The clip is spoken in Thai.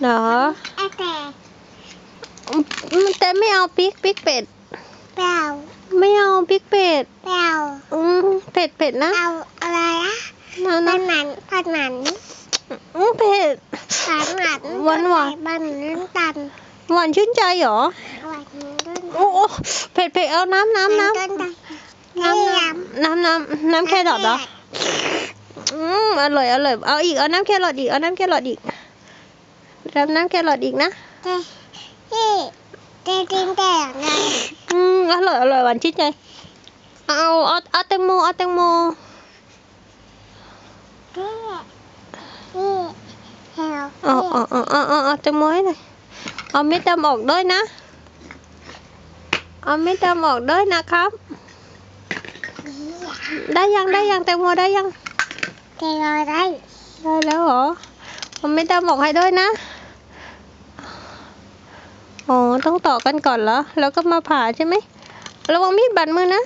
เหรอไอ้แต่อืมแต่ไม่เอาพริกพริกเป็ด เปล่าไม่เอาพริกเป็ด เปล่าอืมเผ็ดเผ็ดนะเอาอะไรอะนะผันะดหมันผัดหมันอืมเผ็ดผัดหมันหวานหวานบันน้ำตาลหวานชื่นใจเหรอ หวานต้นโอ้โอ้เผ็ดเผ็ดเอาน้ำน้ำน้ำต้นน้ำน้ำน้ำน้ำแครอทเหรอ อืมอร่อยอร่อยเอาอีกเอาน้ำแครอทอีกเอาน้ำแครอทอีก น้ำน้ำแครอทอีกนะเจ๊เจ๊เจ๊กินแต่ไงอืมอร่อยอร่อยหวานชื่นใจเอาเอาเอาแตงโมเอาแตงโมเจ๊นี่เอาเอาเอาเอาเอาเอาแตงโมให้หน่อยเอาเม็ดดำออกด้วยนะ เอาเม็ดดำออกด้วยนะครับ ได้ยังได้ยังแตงโมได้ยังเจ๊อะไรได้แล้วเหรอเอาเม็ดดำออกให้ด้วยนะ อ๋อ ต้องต่อกันก่อนเหรอ แล้วก็มาผ่าใช่ไหม ระวังมีดบาดมือนะ